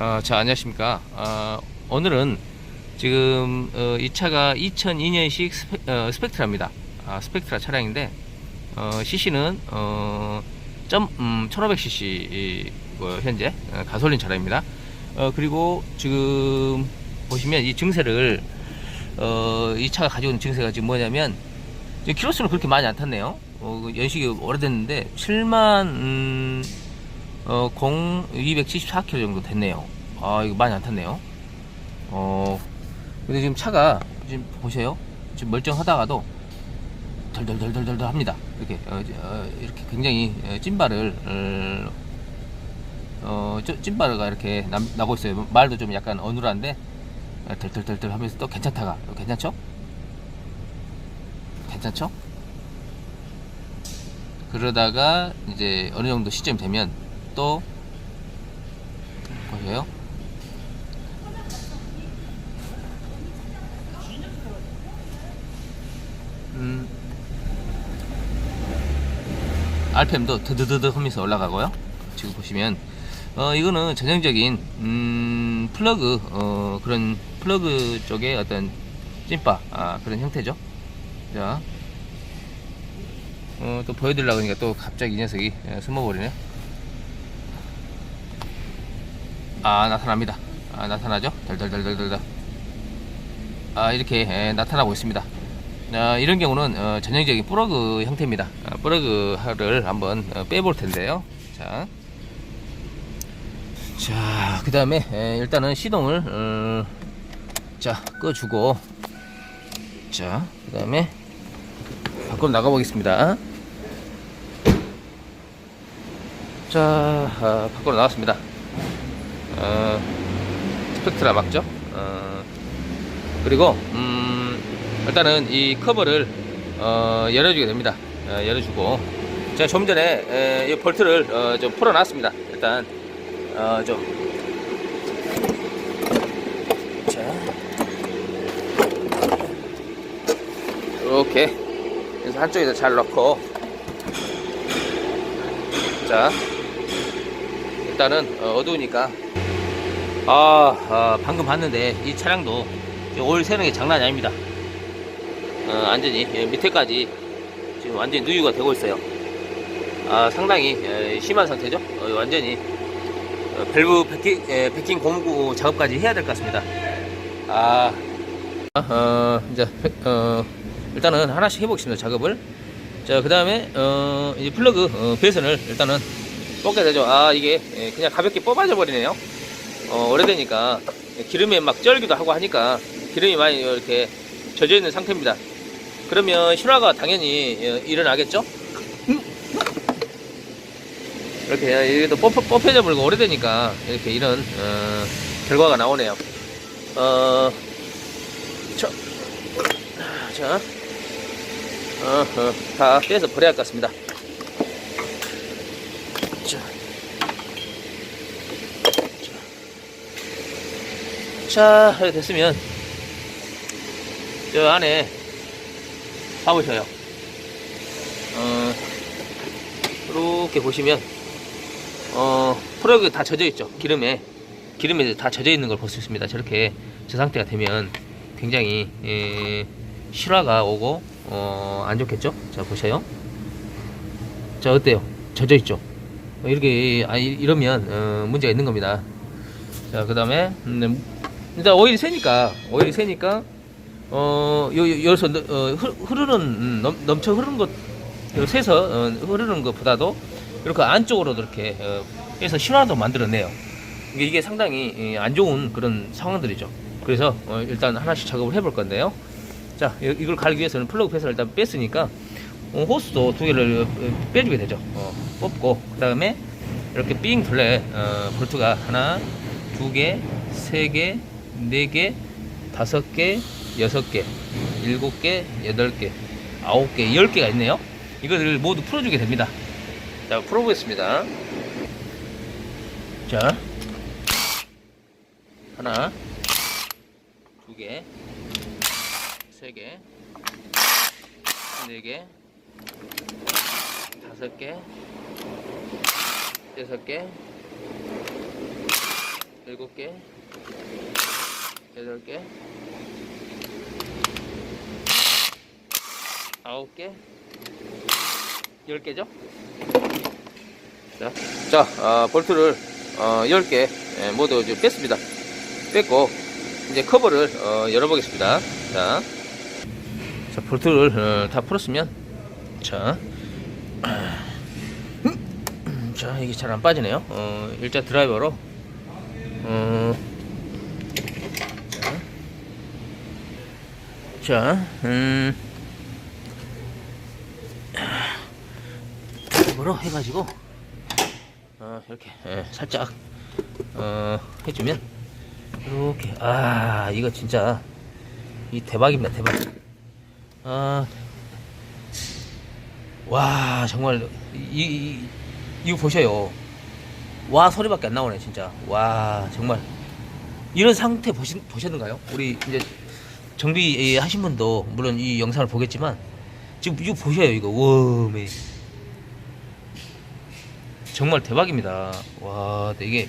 어, 자, 안녕하십니까. 어, 오늘은 지금 어, 이 차가 2002년식 스펙, 어, 스펙트라입니다. 아, 스펙트라 차량인데 어, CC는 어, 점, 음, 1500cc 이, 뭐, 현재 어, 가솔린 차량입니다. 어, 그리고 지금 보시면 이 증세를 어, 이 차가 가지고 있는 증세가 지금 뭐냐면 지금 키로수는 그렇게 많이 안 탔네요. 어, 그 연식이 오래됐는데 7만 음, 어, 0, 274km 정도 됐네요. 아, 이거 많이 안 탔네요. 어, 근데 지금 차가, 지금 보세요. 지금 멀쩡하다가도 덜덜덜덜덜 합니다. 이렇게, 어, 어, 이렇게 굉장히 어, 찐발을, 어, 찐발가 이렇게 남- 나고 있어요. 말도 좀 약간 어눌한데, 어, 덜덜덜덜 하면서 또 괜찮다가, 어, 괜찮죠? 괜찮죠? 그러다가 이제 어느 정도 시점이 되면 또 보세요. 음, RPM도 드드드드 하면서 올라가고요. 지금 보시면 어 이거는 전형적인 음 플러그 어 그런 플러그 쪽의 어떤 찐바 아 그런 형태죠. 자. 어, 또 보여드리려고 하니까 또 갑자기 이 녀석이 예, 숨어버리네. 아, 나타납니다. 아, 나타나죠? 덜덜덜덜덜. 아, 이렇게 예, 나타나고 있습니다. 아, 이런 경우는 어, 전형적인 플러그 형태입니다. 아, 플러그를 한번 어, 빼볼 텐데요. 자. 자, 그 다음에 일단은 시동을 어, 자 꺼주고 자, 그 다음에 밖으로 나가 보겠습니다. 자, 아, 밖으로 나왔습니다. 어, 스펙트라 맞죠? 어, 그리고 음, 일단은 이 커버를 어, 열어주게 됩니다. 어, 열어주고 제가 좀 전에 에, 이 볼트를 어, 좀 풀어놨습니다. 일단 어, 좀 자. 이렇게 그래서 한쪽에다 잘 넣고 자 일단은 어, 어두우니까 아, 아, 방금 봤는데 이 차량도 오일 새는 게 장난이 아닙니다. 어, 완전히 예, 밑에까지 지금 완전히 누유가 되고 있어요. 아 상당히 예, 심한 상태죠? 어, 완전히 어, 밸브 베킹, 예, 베킹 고무 작업까지 해야 될 것 같습니다. 아 어, 이제 어, 일단은 하나씩 해보겠습니다 작업을. 자그 다음에 어 이제 플러그 어, 배선을 일단은 뽑게 되죠. 아 이게 예, 그냥 가볍게 뽑아져 버리네요 어 오래되니까 기름에 막 쩔기도 하고 하니까 기름이 많이 이렇게 젖어 있는 상태입니다. 그러면 실화가 당연히 예, 일어나겠죠? 이렇게 뽑, 뽑혀져 버리고 오래되니까 이렇게 이런 어, 결과가 나오네요. 어 자, 자 어, 어, 다 빼서 버려야 할 것 같습니다. 이렇게 됐으면, 저 안에, 봐보셔요. 어, 이렇게 보시면, 어, 프로그 다 젖어 있죠. 기름에. 기름에 다 젖어 있는 걸 볼 수 있습니다. 저렇게 저 상태가 되면 굉장히, 예, 실화가 오고, 어, 안 좋겠죠? 자, 보세요. 자, 어때요? 젖어 있죠? 어, 이렇게, 아, 이- 이러면, 어, 문제가 있는 겁니다. 자, 그 다음에, 음, 일단 오일이 새니까, 오일이 새니까, 어, 요, 요, 여기서, 너- 어, 흐- 흐르는, 음, 넘, 넘쳐 흐르는 것, 요 새서, 어, 흐르는 것보다도, 이렇게 안쪽으로 이렇게, 어, 해서 실화도 만들어내요. 이게, 이게 상당히 예, 안 좋은 그런 상황들이죠. 그래서, 어, 일단 하나씩 작업을 해볼 건데요. 자, 이- 이걸 갈기 위해서는 플러그 패스를 일단 뺐으니까 어, 호스도 두 개를 어, 빼주게 되죠. 어, 뽑고 그 다음에 이렇게 삥 둘레 어, 볼트가 하나, 두 개, 세 개, 네 개, 다섯 개, 여섯 개, 일곱 개, 여덟 개, 아홉 개, 열 개가 있네요. 이거를 모두 풀어주게 됩니다. 자, 풀어보겠습니다. 자, 하나, 두 개, 세 개, 네 개, 다섯 개, 여섯 개, 일곱 개, 여덟 개, 아홉 개, 열 개죠? 자, 자 아, 볼트를 어, 10개 예, 모두 이제 뺐습니다. 뺐고 이제 커버를 어, 열어보겠습니다. 자, 자 볼트를 어, 다 풀었으면 자, 자 이게 잘 안 빠지네요. 어, 일자 드라이버로 어, 자, 자, 음, 드라이버로 해가지고? 어, 이렇게 예, 살짝 어, 해주면. 이렇게. 아 이거 진짜 이 대박입니다 대박. 아, 와 정말 이, 이 이거 보셔요. 와 소리밖에 안 나오네 진짜. 와 정말. 이런 상태 보시, 보셨는가요? 우리 이제 정비 하신 분도 물론 이 영상을 보겠지만 지금 이거 보셔요 이거 와 정말 대박입니다. 와, 이게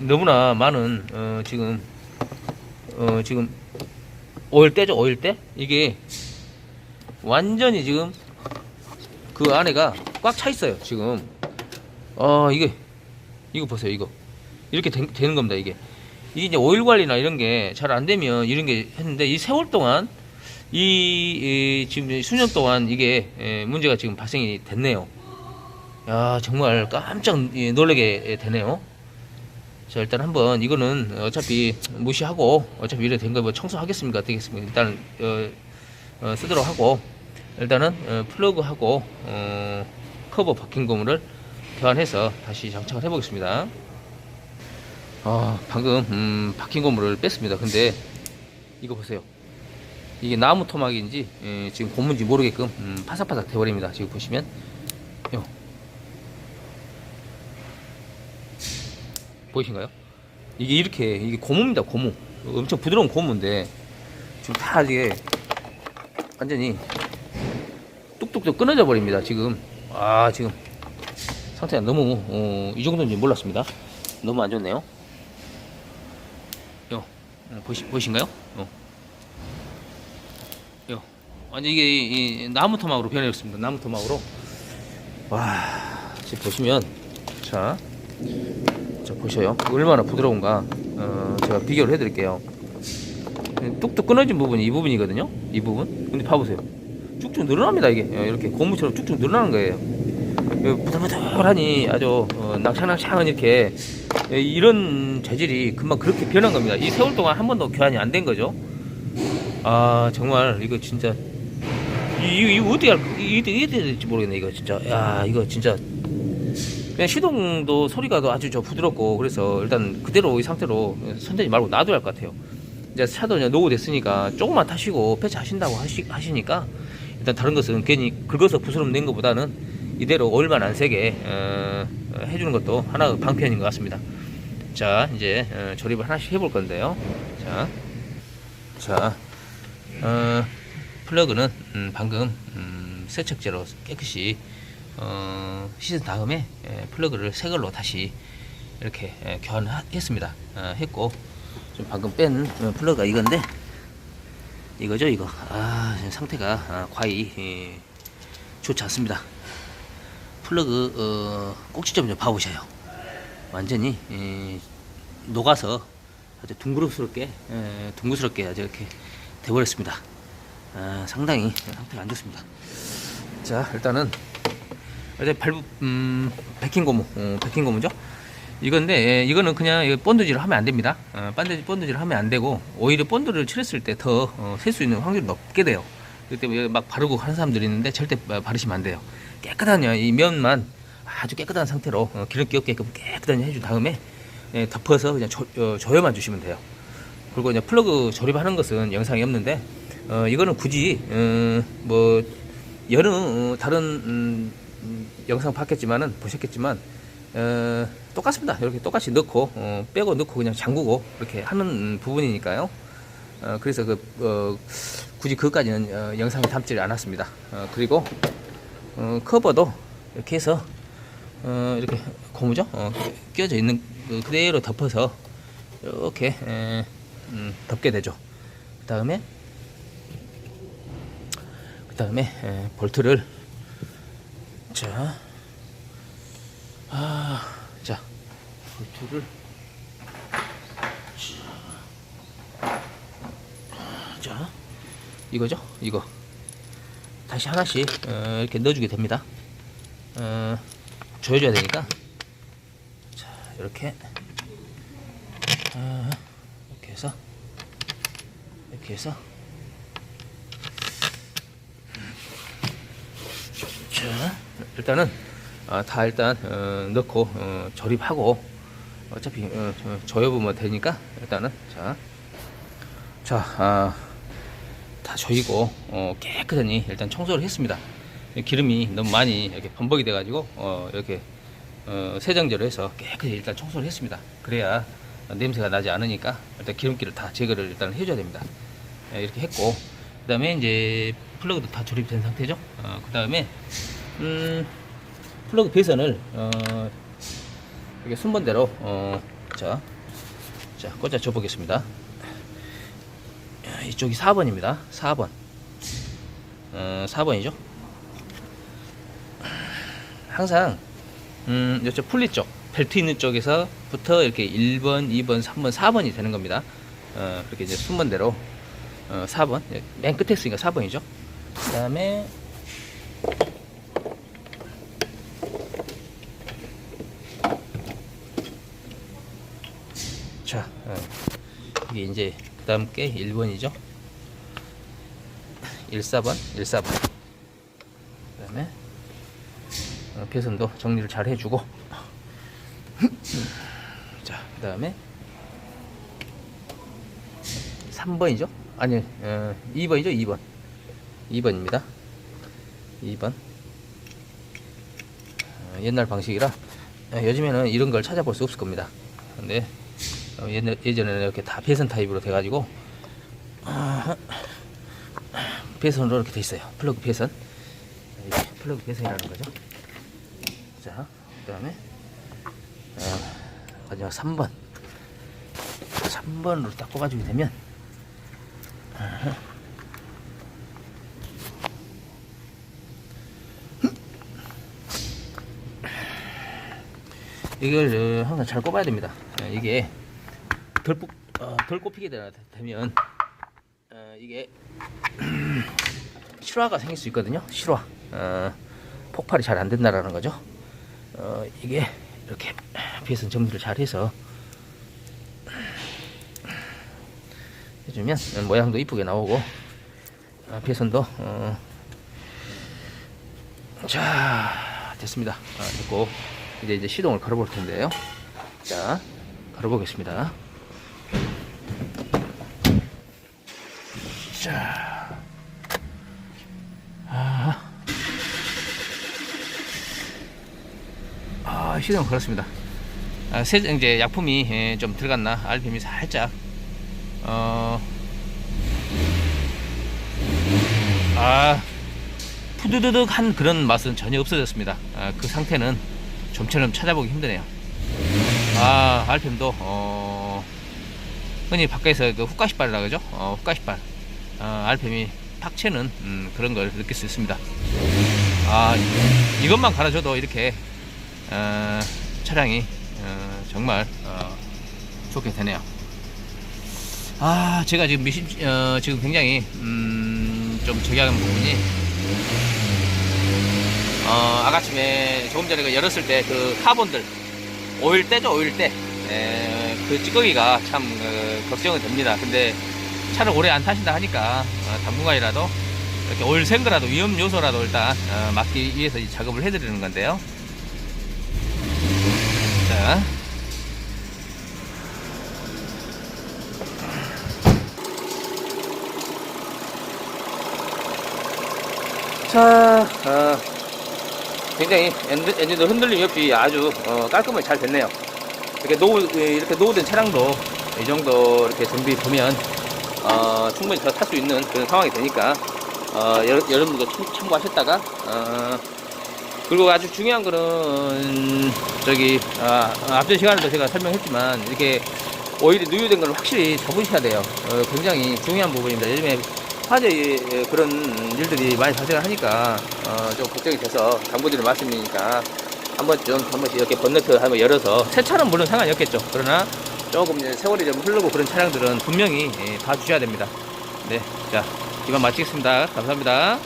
너무나 많은 어, 지금 어, 지금 오일 때죠, 오일 때 이게 완전히 지금 그 안에가 꽉 차 있어요. 지금 어 이게 이거 보세요, 이거 이렇게 되, 는 겁니다. 이게 이게 이제 오일 관리나 이런 게 잘 안 되면 이런 게 했는데 이 세월 동안 이, 이 지금 수년 동안 이게 에, 문제가 지금 발생이 됐네요. 야 정말 깜짝 예, 놀라게 되네요. 자 일단 한번 이거는 어차피 무시하고 어차피 이래 된 거 뭐 청소하겠습니까? 되겠습니까? 일단 어, 어, 쓰도록 하고 일단은 어, 플러그하고 어, 커버 바뀐 고무를 교환해서 다시 장착을 해 보겠습니다 아 방금 음, 바뀐 고무를 뺐습니다. 근데 이거 보세요. 이게 나무 토막인지 예, 지금 고무인지 모르게끔 음, 파삭파삭 돼버립니다. 지금 보시면. 요. 보이신가요? 이게 이렇게 이게 고무입니다 고무. 엄청 부드러운 고무인데 지금 다 이게 완전히 뚝뚝뚝 끊어져 버립니다 지금. 아 지금 상태가 너무 어, 이 정도인지 몰랐습니다. 너무 안 좋네요 보시, 보이신가요? 요. 요. 완전 이게 이, 이 나무 토막으로 변해졌습니다 나무 토막으로 와 지금 보시면 자 자, 보셔요. 얼마나 부드러운가. 어, 제가 비교를 해드릴게요. 뚝뚝 끊어진 부분이 이 부분이거든요. 이 부분. 근데 봐보세요. 쭉쭉 늘어납니다, 이게. 어, 이렇게 고무처럼 쭉쭉 늘어나는 거예요. 어, 부들부들하니 아주 어, 낭창낭창한 이렇게 예, 이런 재질이 금방 그렇게 변한 겁니다. 이 세월 동안 한 번도 교환이 안 된 거죠. 아, 정말 이거 진짜 이, 거 이거 어떻게 할, 어떻게 해야 될지 모르겠네, 이거 진짜. 야, 이거 진짜 그냥 시동도 소리가 아주 저 부드럽고 그래서 일단 그대로 이 상태로 손대지 말고 놔둬야 할 것 같아요. 이제 차도 이제 노후 됐으니까 조금만 타시고 폐차하신다고 하시, 하시니까 일단 다른 것은 괜히 긁어서 부스럼 낸 것보다는 이대로 오일만 안 세게 어, 해주는 것도 하나 방편인 것 같습니다. 자 이제 어, 조립을 하나씩 해볼 건데요. 자, 자 어, 플러그는 음, 방금 음, 세척제로 깨끗이 어, 씻은 다음에 예, 플러그를 새 걸로 다시 이렇게 예, 교환했습니다. 어, 했고 좀 방금 뺀 어, 플러그가 이건데 이거죠 이거. 아 상태가 아, 과히 예, 좋지 않습니다. 플러그 어, 꼭지 좀 봐보셔요. 완전히 예, 녹아서 아주 둥그렇스럽게 예, 둥그스럽게 아주 이렇게 돼버렸습니다. 아, 상당히 상태가 안 좋습니다. 자 일단은 어제 발부 음, 백킹 고무 어, 백킹 고무죠 이건데 예, 이거는 그냥 본드질을 하면 안 됩니다 어, 반드시 본드질을 하면 안 되고 오히려 본드를 칠했을 때 더셀수 어, 있는 확률이 높게 돼요 때문에 막 바르고 하는 사람들이 있는데 절대 바르시면 안 돼요 깨끗한 이 면만 아주 깨끗한 상태로 어, 기름기 없게끔 깨끗하게 해준 다음에 예, 덮어서 그냥 조, 어, 조여만 주시면 돼요 그리고 이제 플러그 조립하는 것은 영상이 없는데 어, 이거는 굳이 어, 뭐 여러 어, 다른 음, 음, 영상 봤겠지만은 보셨겠지만 어, 똑같습니다. 이렇게 똑같이 넣고 어, 빼고 넣고 그냥 잠그고 이렇게 하는 부분이니까요. 어, 그래서 그 어, 굳이 그것까지는 어, 영상에 담지 않았습니다. 어, 그리고 어, 커버도 이렇게 해서 어, 이렇게 고무죠? 어, 끼워져 있는 그 그대로 덮어서 이렇게 에, 음, 덮게 되죠. 그 다음에 그 다음에 볼트를 자, 아, 자 볼트를 자 이거죠 이거 다시 하나씩 어, 이렇게 넣어주게 됩니다. 어, 조여줘야 되니까. 자 이렇게. 아, 이렇게 해서. 이렇게 해서. 자 일단은 아, 다 일단 어, 넣고 어, 조립하고 어차피 어, 저- 조여보면 되니까 일단은 자, 자 아, 다 조이고 어, 깨끗하니 일단 청소를 했습니다. 기름이 너무 많이 이렇게 범벅이 돼가지고 어, 이렇게 어, 세정제로 해서 깨끗이 일단 청소를 했습니다. 그래야 냄새가 나지 않으니까 일단 기름기를 다 제거를 일단 해줘야 됩니다. 예, 이렇게 했고 그 다음에 이제 플러그도 다 조립된 상태죠. 어, 그 다음에 음, 플러그 배선을 어, 이렇게 순번대로 어, 자, 자 꽂아 줘 보겠습니다. 이쪽이 4번입니다. 4번. 어, 4번이죠. 항상 음, 이쪽 풀리 쪽, 벨트 있는 쪽에서부터 이렇게 1번, 2번, 3번, 4번이 되는 겁니다. 어, 그렇게 이제 순번대로 어, 4번. 예, 맨 끝에 있으니까 4번이죠. 그 다음에 자, 어, 이게 이제 그 다음 게 1번이죠. 14번, 14번. 그 다음에 어, 배선도 정리를 잘 해주고 자, 그 다음에 3번이죠? 아니, 어, 2번이죠? 2번. 2번입니다. 2번. 어, 옛날 방식이라 어, 요즘에는 이런 걸 찾아볼 수 없을 겁니다. 근데 어, 예전에는 이렇게 다 배선 타입으로 돼가지고 아, 배선으로 이렇게 돼 있어요. 플러그 배선. 플러그 배선이라는 거죠. 자, 그 다음에 어, 마지막 3번. 3번으로 딱 꼽아주게 되면. 이걸 어, 항상 잘 꼽아야 됩니다. 어, 이게 덜, 뽑, 어, 덜 꼽히게 되- 되면 어, 이게 실화가 생길 수 있거든요. 실화. 어, 폭발이 잘 안 된다라는 거죠. 어, 이게 이렇게 배선 정리를 잘 해서 해주면 모양도 이쁘게 나오고 어, 배선도 어, 자 됐습니다. 아, 됐고 이제 이제 시동을 걸어볼 텐데요. 자 걸어보겠습니다. 자, 아, 아 시동 걸었습니다. 아, 세, 이제 약품이 예, 좀 들어갔나 RPM이 살짝 어, 아 푸드드득한 그런 맛은 전혀 없어졌습니다. 아, 그 상태는 좀처럼 찾아보기 힘드네요. 아 RPM도 어, 흔히 밖에서 그 훅가시발이라 그러죠. 어, 훅가시발 어, RPM이 팍 채는 음, 그런 걸 느낄 수 있습니다. 아 이것만 갈아줘도 이렇게 어, 차량이 어, 정말 어, 좋게 되네요. 아 제가 지금 미심 어, 지금 굉장히 음, 좀 저기하는 부분이 어, 아가침에 조금 전에 그 열었을 때 그 카본들 오일 때죠 오일 때 에, 그 찌꺼기가 참 어, 걱정이 됩니다. 근데 차를 오래 안 타신다 하니까 어, 당분간이라도 이렇게 거라도 위험 요소라도 일단 어, 막기 위해서 이 작업을 해드리는 건데요. 자. 자, 어, 굉장히 엔진, 엔진도 흔들림 없이 아주 어, 깔끔하게 잘 됐네요. 이렇게 노후 이렇게 노후된 차량도 이 정도 이렇게 정비 보면 어, 충분히 더탈수 있는 그런 상황이 되니까 어, 여러, 참, 참고하셨다가 어, 그리고 아주 중요한 거는 저기 아, 앞전 시간에도 제가 설명했지만 이렇게 오일이 누유된 걸 확실히 접으셔야 돼요. 어, 굉장히 중요한 부분입니다. 요즘에 화재 예, 그런 일들이 많이 발생을 하니까 어, 좀 걱정이 돼서 당부드리는 말씀이니까 한 번쯤 한 번씩 이렇게 번너트 한번 열어서 새 차는 물론 상관이 없겠죠. 그러나 조금 이제 세월이 좀 흐르고 그런 차량들은 분명히 예, 봐주셔야 됩니다. 네, 자 이만 마치겠습니다. 감사합니다.